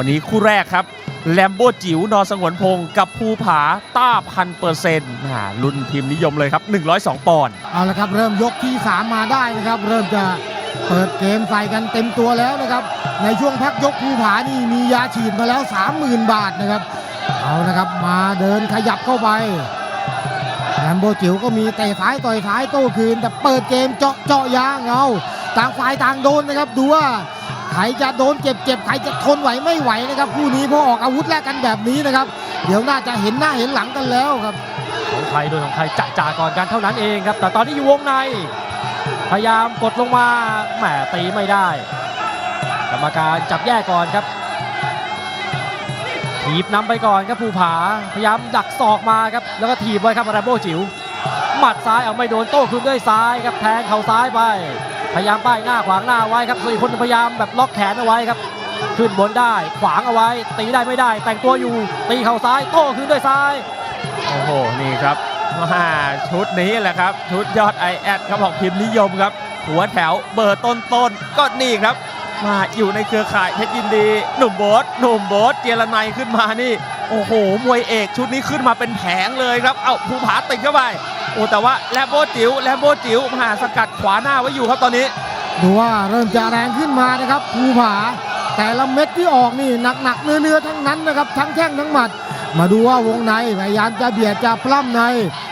วันนี้คู่แรกครับแลมโบจิ๋วนอสงวนพงศ์กับภูผาต้าพันเปอร์เซ็นต์รุ่นทีมนิยมเลยครับ 102 ปอนด์เอาละครับเริ่มยกที่ 3 มาได้นะครับ เริ่มจะเปิดเกมใส่กันเต็มตัวแล้วนะครับ ในช่วงพักยกภูผานี่มียาฉีดมาแล้ว 30,000 บาทนะครับ เอานะครับมาเดินขยับเข้าไปแลมโบจิ๋วก็มีเตะซ้ายต่อยซ้ายโต้คืน แต่เปิดเกมเจาะเจาะยางเอาต่างฝ่ายต่างโดนนะครับดูว่า รจะโดนเจ็บเจ็บใครจะทนไหวไม่ไหวนะครับคู่นี้พราะออกอาวุธแลกกันแบบนี้นะครับ เดี๋ยวน่าจะเห็นหน้าเห็นหลังกันแล้วครับ ของไทยโดยของไทยจะจ่าก่อนกันเท่านั้นเองครับ แต่ตอนนี้อยู่วงใน พยายามกดลงมาแหมตีไม่ได้ กรรมการจับแยกก่อนครับถีบนำไปก่อนครับภูผาพยายามดักศอกมาครับแล้วก็ถีบไว้ครับอาราโบจิ๋วหมัดซ้ายเอาไม่โดนโต้คืนด้วยซ้ายครับแทงเข่าซ้ายไป พยายามป้ายหน้าขวางหน้าไว้ครับส่วนอีกคนพยายามแบบล็อกแขนเอาไว้ครับขึ้นบนได้ขวางเอาไว้ ตีได้ไม่ได้ แต่งตัวอยู่ ตีเข่าซ้ายโต้คืนด้วยซ้าย โอ้โห นี่ครับมาชุดนี้แหละครับ ชุดยอดไอแอดครับของพิมพ์นิยมครับ หัวแถวเบอร์ต้นๆก็นี่ครับ มาอยู่ในเครือข่ายเพชรยินดี หนุ่มโบ๊ทหนุ่มโบ๊ทเจรนัยขึ้นมานี่ โอ้โห มวยเอกชุดนี้ขึ้นมาเป็นแผงเลยครับ เอ้าภูผาติดเข้าไป โอ้แต่ว่าแลมโบจิ๋วแลมโบจิ๋วมาสกัดขวาหน้าไว้อยู่ครับตอนนี้ ดูว่าเริ่มจะแรงขึ้นมานะครับภูผา แต่ละเม็ดที่ออกนี่หนักๆเนื้อๆทั้งนั้นนะครับ ทั้งแข้งทั้งหมัด มาดูว่าวงในพยายามจะเบียดจะปล้ำใน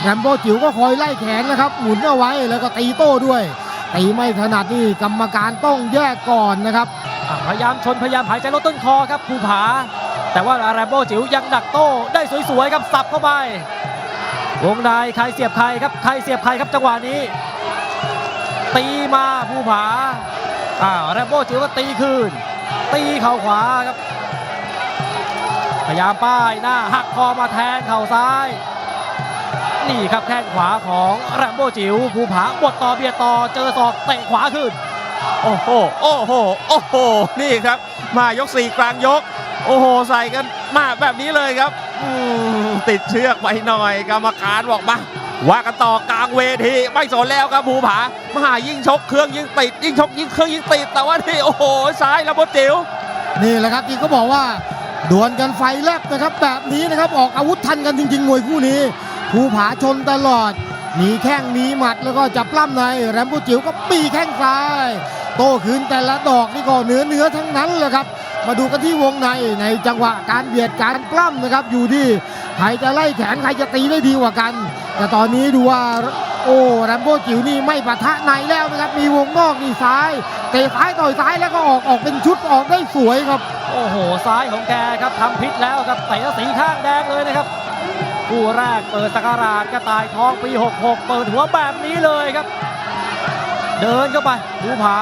แรมโบจิ๋วก็คอยไล่แขนนะครับ หมุนเอาไว้แล้วก็ตีโต้ด้วยตีไม่ถนัดนี่กรรมการต้องแยกก่อนนะครับอะพยายามชนพยายามหายใจลดต้นคอครับภูผา แต่ว่าอาราโบจิ๋วยังดักโต้ได้สวยๆครับสับเข้าไป วงในใครเสียบใครครับใครเสียบใครครับจังหวะนี้ ตีมาภูผาอ่าอาราโบ้จิ๋วก็ตีคืน ตีเข่าขวาครับพยายามป้ายหน้าหักคอมาแทงเข่าซ้าย นี่ครับแข้งขวาของแรมโบ้จิ๋วภูผาบดต่อเบียดต่อเจอศอกเตะขวาขึ้นโอ้โหโอ้โหโอ้โหนี่ครับ มายกสี่กลางยก โอ้โห ใส่กันมาแบบนี้เลยครับ อืม ติดเชือกไปหน่อยกรรมการบอกมาว่ากันต่อกลางเวทีไม่สนแล้วครับภูผามายิ่งชกเครื่องยิ่งติดยิ่งชกยิ่งเครื่องยิ่งติดแต่ว่านี่โอ้โหซ้ายแล้วบดจิ๋วนี่แหละครับที่เขาบอกว่าดวลกันไฟแลบนะครับ แบบนี้นะครับออกอาวุธทันกันจริง ๆ มวยคู่นี้ภูผาชนตลอดมีแข้งมีหมัดแล้วก็จับปล้ำในแรมโบจิ๋วก็ปีแข้งซ้าย โต้คืนแต่ละดอกนี่ก็เนื้อเนื้อทั้งนั้นเลยครับ มาดูกันที่วงในในจังหวะการเบียดการปล้ำนะครับ อยู่ที่ใครจะไล่แขนใครจะตีได้ดีกว่ากัน แต่ตอนนี้ดูว่าโอ้แรมโบจิ๋วนี่ไม่ปะทะในแล้วนะครับ มีวงนอกนี่ซ้ายเตะซ้ายต่อยซ้ายแล้วก็ออกออกเป็นชุดออกได้สวยครับ โอ้โหซ้ายของแกครับทำพิษแล้วครับเตะสีข้างแดงเลยนะครับคู่แรกเปิดสกราชกระต่ายทองปี 66 เปิดหัวแบบนี้เลยครับ เดินเข้าไปภูผา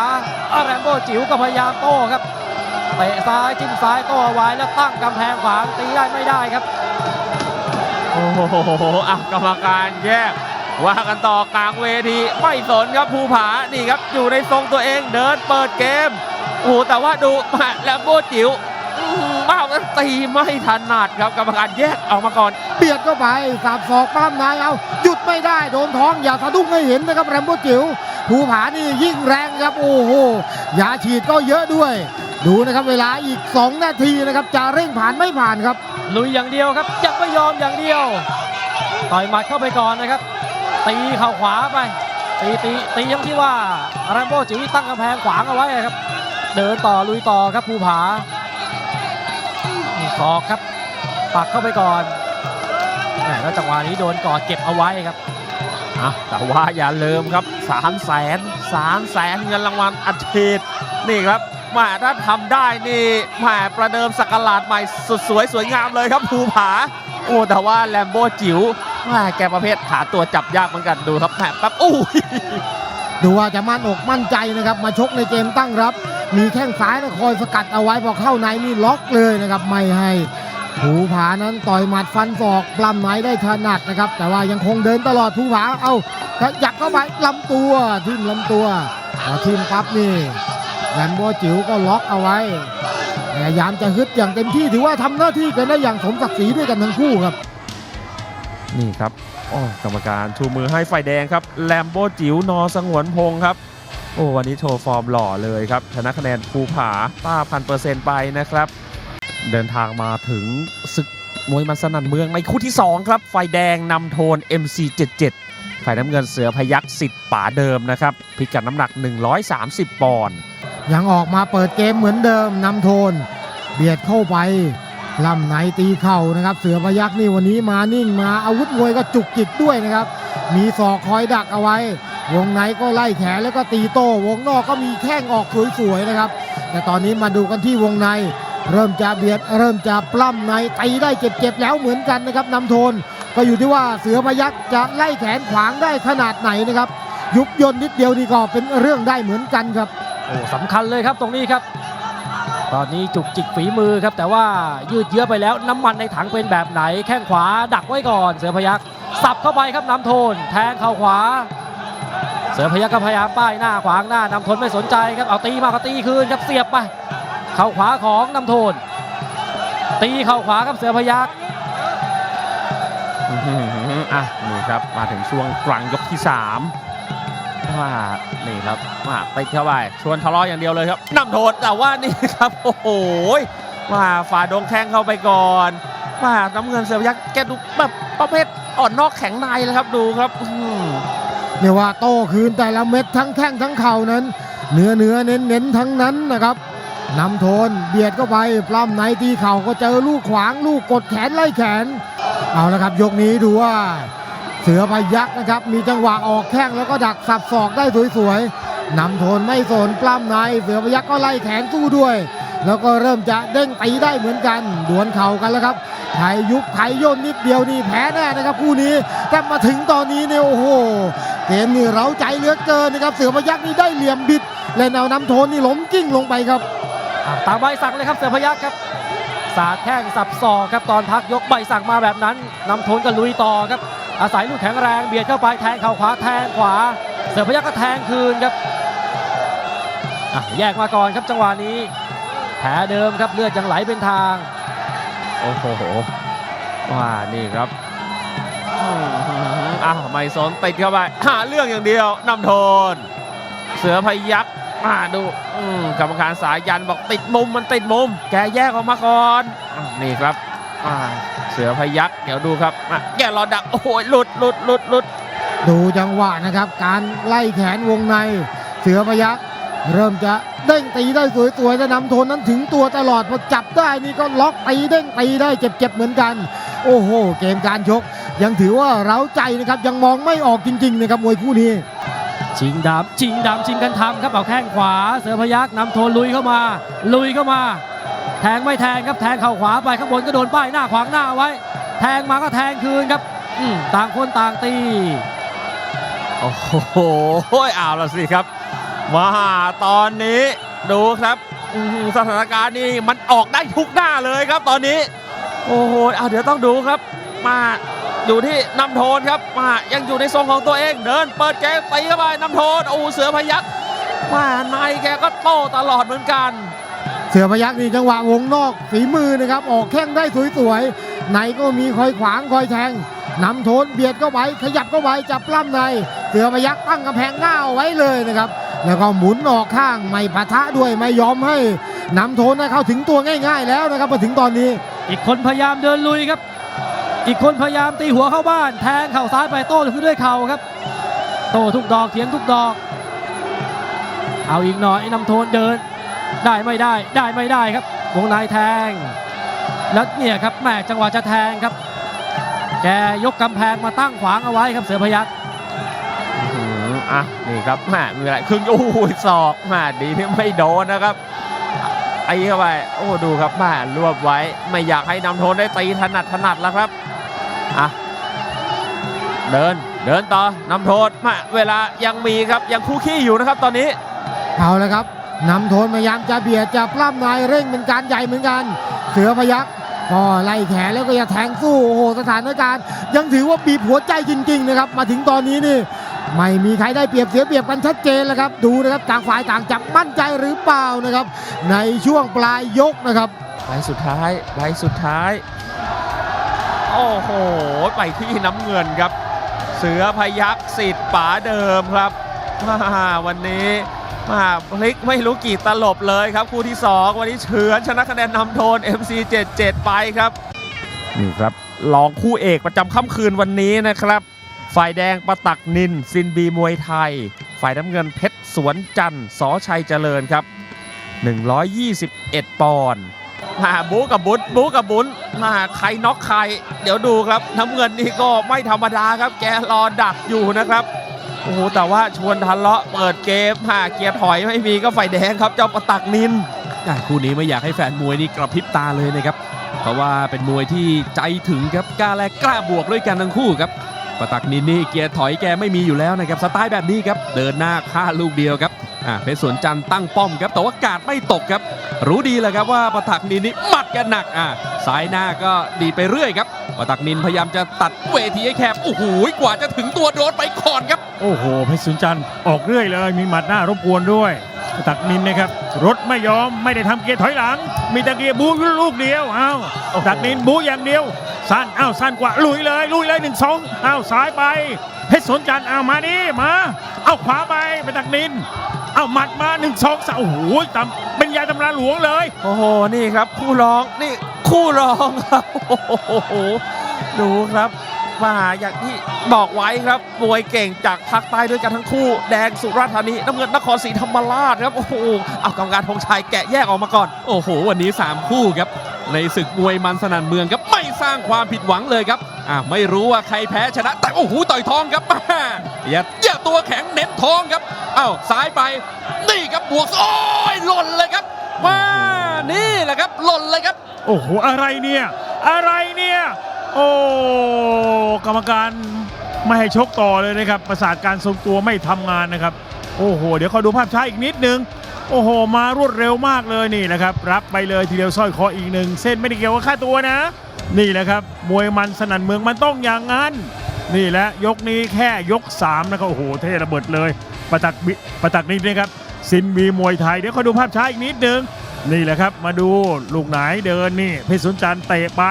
แรมโบจิ๋วก็พยายามโต้ครับ เตะซ้ายจิ้มซ้ายโต้เอาไว้แล้วตั้งกำแพงขวางตีได้ไม่ได้ครับ โอ้โหอะกรรมการแยกว่ากันต่อกลางเวทีไม่สนครับภูผานี่ครับอยู่ในทรงตัวเองเดินเปิดเกมโอ้โหแต่ว่าดูมาแลมโบจิ๋วอื้อหือบ้าวนั้นตีไม่ถนัดครับกรรมการแยกออกมาก่อนเบียดเข้าไปสับศอกปล้ำนายเอาหยุดไม่ได้โดนท้องอย่าสะดุ้งให้เห็นนะครับแรมโบ้จิ๋วภูผานี่ยิ่งแรงครับโอ้โหยาฉีดก็เยอะด้วย ดูนะครับเวลาอีก 2 นาทีนะครับจะเร่งผ่านไม่ผ่านครับลุยอย่างเดียวครับยังไม่ยอมอย่างเดียวต่อยหมัดเข้าไปก่อนนะครับ ตีเข่าขวาไป ตีตีตีอยังที่ว่าแรมโบ้จิ๋วตั้งกำแพงขวางเอาไว้ครับ เดินต่อลุยต่อครับภูผานี่ศอกครับ ปักเข้าไปก่อนแหมแล้วจังหวะนี้โดนกอดเก็บเอาไว้ครับอะแต่ว่าอย่าลืมครับ3 0 0แสน3แสนเงินรางวัลอัดฉีดนี่ครับแห มาถ้าทำได้นี่แหมประเดิมสกราชใหม่สุดสวยสวยงามเลยครับภูผา โอ้แต่ว่าแลมโบจิ๋วแหมแกประเภทหาตัวจับยากเหมือนกันดูครับแหมแป๊บอู้ยดูว่าจะมั่นอกมั่นใจนะครับ มาชกในเกมตั้งรับ มีแข้งซ้ายนะคอยสกัดเอาไว้พอเข้าในนี่ล็อกเลยนะครับไม่ให้ภูผานั้นต่อยหมัดฟันศอกปล้ำไม้ได้ถนัดนะครับ แต่ว่ายังคงเดินตลอดภูผาเอาขยับเข้าไปลำตัวทิ่มลำตัวพอทิ่มปั๊บนี่ แรมโบจิ๋วก็ล็อกเอาไว้พยายามจะฮึดอย่างเต็มที่ถือว่าทำหน้าที่กันได้อย่างสมศักดิ์ศรีด้วยกันทั้งคู่ครับ นี่ครับโอ้กรรมการชูมือให้ไฟแดงครับแลมโบจิ๋วนอสงวนพงครับ โอ้วันนี้โชว์ฟอร์มหล่อเลยครับชนะคะแนนภูผาป้าพันเปอร์เซ็นต์ไปนะครับ เดินทางมาถึงศึกมวยมันสนั่นเมืองในคู่ที่ 2 ครับ ไฟแดงนำโทน MC77 ฝ่ายน้ำเงินเสือพยักสิทธิ์ป่าเดิมนะครับ พิกัดน้ำหนัก 130 ปอนด์ ยังออกมาเปิดเกมเหมือนเดิมนำโทน เบียดเข้าไปลำไหนตีเข่านะครับ เสือพยักนี่วันนี้มานิ่งมาอาวุธมวยก็จุกจิกด้วยนะครับ มีศอกคอยดักเอาไว้ วงในก็ไล่แขนแล้วก็ตีโต้วงนอกก็มีแข้งออกสวยๆนะครับ แต่ตอนนี้มาดูกันที่วงใน เริ่มจะเบียดเริ่มจะปล้ำในตีได้เจ็บๆแล้วเหมือนกันนะครับนำโทน ก็อยู่ที่ว่าเสือพยักจะไล่แขนขวางได้ขนาดไหนนะครับ ยุบยนนิดเดียวนี่ก็เป็นเรื่องได้เหมือนกันครับ โอ้สำคัญเลยครับตรงนี้ครับ ตอนนี้จุกจิกฝีมือครับ แต่ว่ายืดเยื้อไปแล้วน้ำมันในถังเป็นแบบไหน แข้งขวาดักไว้ก่อน เสือพยักสับเข้าไปครับน้ำโทน แทงเข่าขวา เสือพยักก็พยายามป้ายหน้าขวางหน้านำทนไม่สนใจครับเอาตีมาก็ตีคืนครับเสียบไปเข่าขวาของน้ำโทน ตีเข่าขวาครับเสือพยักอะนี่ครับมาถึงช่วงกลางยกที่ 3 ว่านี่ครับมาไปเข้าไปชวนทะเลาะอย่างเดียวเลยครับนำโทษแต่ว่านี่ครับโอ้โหมาฝ่าดงแข้งเข้าไปก่อนมาน้ำเงินเสือพยักแกดูแบบประเภทอ่อนนอกแข็งในเลยครับดูครับอื้อหือเรียกว่าโต้คืนแต่ละเม็ดทั้งแข้งทั้งเข่านั้นเนื้อเนื้อเน้นเน้นทั้งนั้นนะครับนำโทนเบียดเข้าไปปล้ำในตีเข่าก็เจอลูกขวางลูกกดแขนไล่แขน เอาละครับยกนี้ดูว่าเสือพยักนะครับ มีจังหวะออกแข้งแล้วก็ดักสับศอกได้สวยๆนำโทนไม่สนปล้ำใน เสือพยักก็ไล่แขนสู้ด้วย แล้วก็เริ่มจะเด้งตีได้เหมือนกัน ดวลเข่ากันแล้วครับไทยยุบไทยย่นนิดเดียวนี่แพ้แน่นะครับคู่นี้แต่มาถึงตอนนี้เนี่ยโอ้โหเกมนี่เร้าใจเหลือเกินนะครับ เสือพยักนี่ได้เหลี่ยมบิดและแนวนำโทนนี่ล้มกิ้งลงไปครับตามใบสั่งเลยครับเสือพยักครับสาดแข้งสับศอกครับตอนพักยกใบสั่งมาแบบนั้นนำโทนก็ลุยต่อครับ อาศัยลูกแข็งแรงเบียดเข้าไปแทงเข่าขวาแทงขวา เสือพยักก็แทงคืนครับแยกมาก่อนครับจังหวะนี้แผลเดิมครับเลือดยังไหลเป็นทาง โอ้โหว่านี่ครับอื้อหืออะไม่สนติดเข้าไปหาเรื่องอย่างเดียวนำโทน เสือพยักมาดูกรรมการสายยันบอกติดมุมมันติดมุม แกแยกออกมาก่อนนี่ครับ เสือพยักเดี๋ยวดูครับอะแกรอดักโอ้โหหลุดหลุดหลุดหลุดดูจังหวะนะครับ การไล่แขนวงในเสือพยักเริ่มจะเด้งตีได้สวยๆแต่นำโทนนั้นถึงตัวตลอดพอจับได้นี่ก็ล็อกตีเด้งตีได้เจ็บๆเหมือนกัน โอ้โห เกมการชก ยังถือว่าเร้าใจนะครับ ยังมองไม่ออกจริงๆนะครับมวยคู่นี้ชิงดำชิงดำชิงกันทำครับเอาแข้งขวา เสือพยักนำโทนลุยเข้ามา ลุยเข้ามา แทงไม่แทงครับแทงเข่าขวาไปข้างบนก็โดนป้ายหน้าขวางหน้าไว้ แทงมาก็แทงคืนครับต่างคนต่างตี โอ้โหเอาละสิครับ มาตอนนี้ดูครับสถานการณ์นี่มันออกได้ทุกหน้าเลยครับตอนนี้ โอ้โหเอาเดี๋ยวต้องดูครับ มาอยู่ที่นำโทนครับมายังอยู่ในทรงของตัวเองเดิน เปิดเกมตีเข้าไปนำโทนโอ้เสือพยักมาในแกก็โต้ตลอดเหมือนกัน สือพยักนี่จังหวะวงนอกฝีมือนะครับ ออกแข้งได้สวยๆในก็มีคอยขวางคอยแทงนำโทนเบียดเข้าไปขยับเข้าไปจับปล้ำใน เสือพยักตั้งกำแพงหน้าเอาไว้เลยนะครับ แล้วก็หมุนออกข้างไม่ปะทะด้วยไม่ยอมให้นำโทนนเข้าถึงตัวง่าย ๆ แล้วนะครับมาถึงตอนนี้ อีกคนพยายามเดินลุยครับ อีกคนพยายามตีหัวเข้าบ้าน แทงเข่าซ้ายไปโต้คือด้วยเข่าครับ โต้ทุกดอกเถียงทุกดอก เอาอีกหน่อยนำโทนเดิน ได้ไม่ได้ได้ไม่ได้ครับ วงในแทง แล้วเนี่ยครับแม่จังหวะจะแทงครับ แกยกกำแพงมาตั้งขวางเอาไว้ครับเสือพยักอื้อหืออะนี่ครับแหม่มีอะไรครึ่งโอ้โหศอกแหม่ดีที่ไม่โดนนะครับไอ้เข้าไปโอ้ดูครับแหม่รวบไว้ ไม่อยากให้นำโทนได้ตีถนัดถนัดแล้วครับอะเดินเดินต่อนำโทนแหม่เวลายังมีครับยังคู่ขี้อยู่นะครับตอนนี้เอาละครับ นำโทนพยายามจะเบียดจะปล้ำนายเร่งเป็นการใหญ่เหมือนกัน เสือพยักก็ไล่แขนแล้วก็จะแทงสู้โอ้โหสถานการณ์ ยังถือว่าบีบหัวใจจริงๆนะครับมาถึงตอนนี้นี่ ไม่มีใครได้เปรียบเสียเปรียบกันชัดเจนแล้วครับ ดูนะครับต่างฝ่ายต่างจับมั่นใจหรือเปล่านะครับ ในช่วงปลายยกนะครับใบสุดท้ายใบสุดท้าย โอ้โห ไปที่น้ำเงินครับ เสือพยักษ์สิทธิ์ป๋าเดิมครับอ่าวันนี้ มาพลิกไม่รู้กี่ตลบเลยครับ คู่ที่ 2 วันนี้เฉือนชนะคะแนนนำโทน MC 77 ไปครับ นี่ครับรองคู่เอกประจำค่ำคืนวันนี้นะครับ ฝ่ายแดงประตักนินซินบีมวยไทย ฝ่ายน้ำเงินเพชรสวนจันทร์สอชัยเจริญครับ 121 ปอนด์มาบูกับบุญบูกับบุญมาใครน็อกใคร เดี๋ยวดูครับน้ำเงินนี่ก็ไม่ธรรมดาครับ แกรอดักอยู่นะครับ โอ้โหแต่ว่าชวนทะเลาะเปิดเกมหาเกียร์ถอยไม่มีก็ฝ่ายแดงครับเจ้าประตักนินคู่นี้ไม่อยากให้แฟนมวยนี่กระพริบตาเลยนะครับเพราะว่าเป็นมวยที่ใจถึงครับกล้าแลกกล้าบวกด้วยกันทั้งคู่ครับประตักนินนี่เกียร์ถอยแกไม่มีอยู่แล้วนะครับสไตล์แบบนี้ครับเดินหน้าฆ่าลูกเดียวครับอะเพชรสวนจันทร์ตั้งป้อมครับแต่ว่ากาดไม่ตกครับ รู้ดีเลยครับว่าประตักนินนี่หมัดกันหนักอะ ซ้ายหน้าก็ดีดไปเรื่อยครับปตักนินพยายามจะตัดเวทีให้แคบ โอ้โห กว่าจะถึงตัวโดนไปก่อนครับ โอ้โห เพชรสุนจันทร์ออกเรื่อยเลย มีหมัดหน้ารบกวนด้วยตักนินนะครับ รถไม่ยอม ไม่ได้ทำเกียร์ถอยหลัง มีแต่เกียร์บูลูกเดียวอ้าวโอ้โหตักนินบูอย่างเดียว สั้นอ้าวสั้นกว่า ลุยเลย ลุยเลยหนึ่งสองอ้าวซ้ายไป เพชรสนจันทร์เอ้ามานี่มา เอาขวาไปไปตักนิน เอาหมัดมาหนึ่งสองสามโอ้โหตำ ยาตำราหลวงเลย โอ้โห นี่ครับคู่ร้อง นี่คู่ร้องครับ โอ้โห ดูครับมาอย่างที่บอกไว้ครับมวยเก่งจากภาคใต้ด้วยกันทั้งคู่ แดงสุราษฎร์ธานีน้ำเงินนครศรีธรรมราชครับ โอ้โห เอากรรมการธงชัยแกะแยกออกมาก่อน โอ้โห วันนี้ 3 คู่ครับ ในศึกมวยมันสนั่นเมืองครับ ไม่สร้างความผิดหวังเลยครับ อ่าไม่รู้ว่าใครแพ้ชนะ แต่โอ้โห ต่อยท้องครับอ่าอย่าอย่า ตัวแข็งเน้นท้องครับอ้าวซ้ายไปนี่ครับบวกโอ้ยหล่นเลยครับมานี่แหละครับหล่นเลยครับ โอ้โหอะไรเนี่ย อะไรเนี่ย โอ้กรรมการไม่ให้ชกต่อเลยนะครับ ประสาทการทรงตัวไม่ทำงานนะครับ โอ้โห เดี๋ยวขาดูภาพช้าอีกนิดนึง โอ้โห มารวดเร็วมากเลยนี่แหละครับ รับไปเลยทีเดียวสร้อยคออีกหนึ่งเส้นไม่ได้เกี่ยวกับค่าตัวนะ นี่แหละครับ มวยมันสนั่นเมืองมันต้องอย่างนั้น นี่แหละยกนี้แค่ยก3นะครับโอ้โหเทระเบิดเลย ประตักประตักนี่นะครับซินมีมวยไทยเดี๋ยวขาดูภาพช้าอีกนิดนึงนี่แหละครับมาดูลูกไหนเดินนี่เพชรสุนจันเตะไป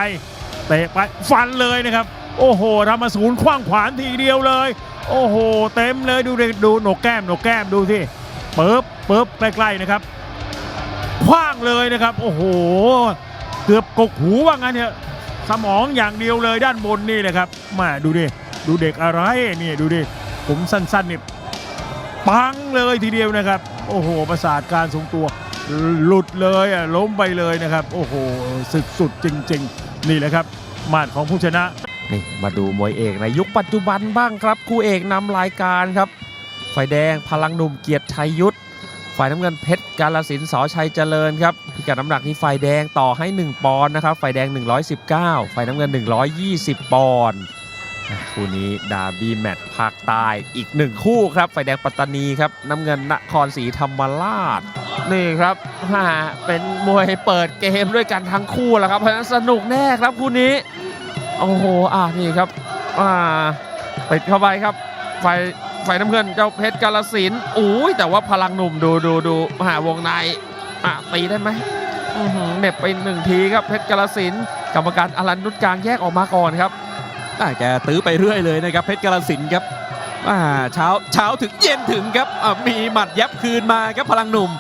เตะไปฟันเลยนะครับโอ้โหทำมาศูนย์คว้างขวานทีเดียวเลย โอ้โห เต็มเลยดูดิดูหนกแก้มหนกแก้มดูสิเปิบเปิบใกล้ๆนะครับคว้างเลยนะครับ โอ้โห เกือบกกหูว่างั้นเถอะสมองอย่างเดียวเลยด้านบนนี่นะครับมาดูดิ ดูเด็กอะไรนี่ดูดิผมสั้นๆนี่ปังเลยทีเดียวนะครับ โอ้โห ประสาทการทรงตัว หลุดเลยอะล้มไปเลยนะครับ โอ้โหสุดสุดจริง ๆ นี่แหละครับ มาดของผู้ชนะนี่มาดูมวยเอกในยุคปัจจุบันบ้างครับคู่เอกนำรายการครับฝ่ายแดงพลังหนุ่มเกียรติชัยยุทธฝ่ายน้ำเงินเพชรกาลสินสอชัยเจริญครับพิกัดน้ำหนักที่ฝ่ายแดงต่อให้ 1 ปอนด์นะครับฝ่ายแดง 119ฝ่ายน้ำเงิน 120 ปอนด์ คู่นี้ดาร์บี้แมตช์ภาคใต้อีกหนึ่งคู่ครับฝ่ายแดงปัตตานีครับ น้ำเงินนครศรีธรรมราช นี่ครับฮเป็นมวยเปิดเกมด้วยกันทั้งคู่แล้วครับ เพราะฉะนั้นสนุกแน่ครับคู่นี้ โอ้โห อ่านี่ครับ อ่าปิดเข้าไปครับ ไฟไฟน้ำเงินเจ้าเพชรกาลสินอุ้ยแต่ว่าพลังหนุ่มดูดูดูหาวงใน อะตีได้ไหมเหน็บไปหนึ่งทีครับเพชรกาลสินกรรมการอลันนุชกลางแยกออกมาก่อนครับ แกตื้อไปเรื่อยเลยนะครับเพชรกาลสินครับอ่าเช้าเช้าถึงเย็นถึงครับอ่ามีหมัดยับคืนมาครับพลังหนุ่ม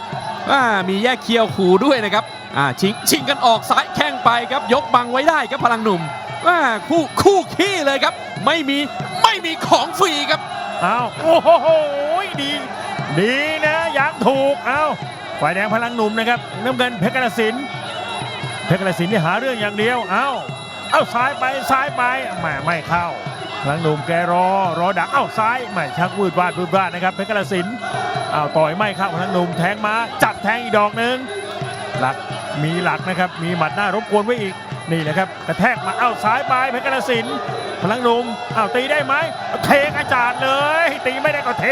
อ่ามีแยกเคียวขู่ด้วยนะครับอ่าชิงชิงกันออกซ้ายแข้งไปครับยกบังไว้ได้ครับพลังหนุ่มอ่าคู่คู่ขี้เลยครับ ไม่มีไม่มีของฟรีครับเอาโอ้โหดีดีนะยังถูกเอาฝ่ายแดงพลังหนุ่มนะครับน้ำเงินเพชรกระสินเพชรกระสินที่หาเรื่องอย่างเดียวเอา เอาซ้ายไปซ้ายไปแหม่ไม่เข้าพลังหนุ่มแกรอรอดักเอ้าซ้ายแหม่ชักวืดวาดวืดวาดนะครับเพชรกระสินเอาต่อยไม่เข้าพลังหนุ่มแทงมาจับแทงอีกดอกหนึ่งหลักมีหลักนะครับมีหมัดหน้ารบกวนไว้อีกนี่นะครับกระแทกมาเอ้าซ้ายไปเพชรกระสินพลังหนุ่มอ้าวตีได้ไหมเทกระจาดเลย ตีไม่ได้ก็เท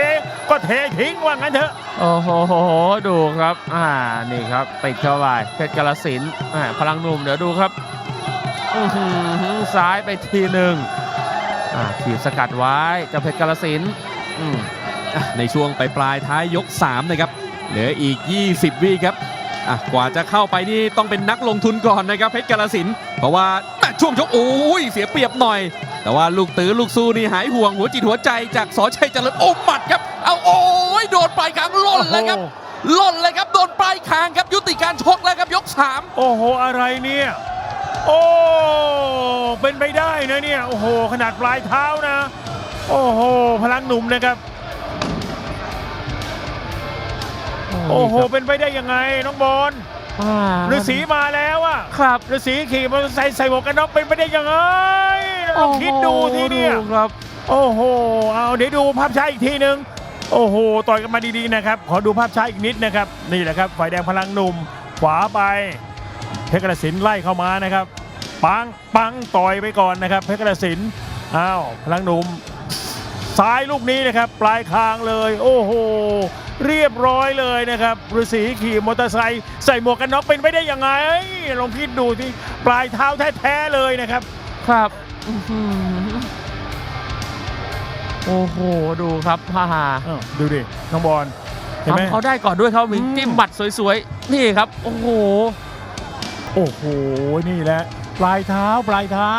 ก็เททิ้งว่างั้นเถอะโอ้โหดูครับอ่านี่ครับติดเข้าไปเพชรกาลสินอ่าพลังหนุ่มเดี๋ยวดูครับ ซ้ายไปทีหนึ่งอ่าถีบสกัดไว้เจ้าเพชรกาลสินธุ์อืมอะในช่วงปลายปลายๆท้ายยก 3 นะครับ เหลืออีก 20 วิครับอะกว่าจะเข้าไปนี่ต้องเป็นนักลงทุนก่อนนะครับเพชรกาลสินธุ์เพราะว่าแม่ช่วงชกโอ้ยเสียเปรียบหน่อย แต่ว่าลูกตื้อลูกสู้นี่หายห่วงหัวจิตหัวใจจากสอชัยเจริญโอ้หมัดครับ เอาโอ้ยโดนปลายคางล่นเลยครับล่นเลยครับโดนปลายคางครับยุติการชกแล้วครับยกสามโอ้โหอะไรเนี่ย โอ้เป็นไปได้นะเนี่ยโอ้โหขนาดปลายเท้านะ โอ้โหพลังหนุ่มนะครับ โอ้โหเป็นไปได้ยังไงน้องบอลอ่าฤาษีมาแล้วอะครับฤาษีขี่มอเตอร์ไซค์ใส่หมวกกันน็อกเป็นไปได้ยังไงลองคิดดูทีเนี่ยโอ้โหครับ โอ้โหเอาเดี๋ยวดูภาพช้าอีกทีหนึ่งโอ้โหต่อยกันมาดีๆนะครับ ขอดูภาพช้าอีกนิดนะครับ นี่แหละครับฝ่ายแดงพลังหนุ่มขวาไป เพชรกระสินไล่เข้ามานะครับ ปังปังต่อยไปก่อนนะครับ เพชรกระสินอ้าวพลังหนุ่มซ้ายลูกนี้นะครับ ปลายคางเลย โอ้โห เรียบร้อยเลยนะครับฤาษีขี่มอเตอร์ไซค์ใส่หมวกกันน็อกเป็นไปได้ยังไงลองคิดดูที่ปลายเท้าแท้ๆเลยนะครับ ครับอื้อหือโอ้โห ดูครับฮ่าอ้าวดูดิน้องบอลเห็นไหมทำเขาได้ก่อนด้วยเขามีอืมจิ้มหมัดสวยๆ นี่ครับ โอ้โห โอ้โหนี่แหละปลายเท้าปลายเท้า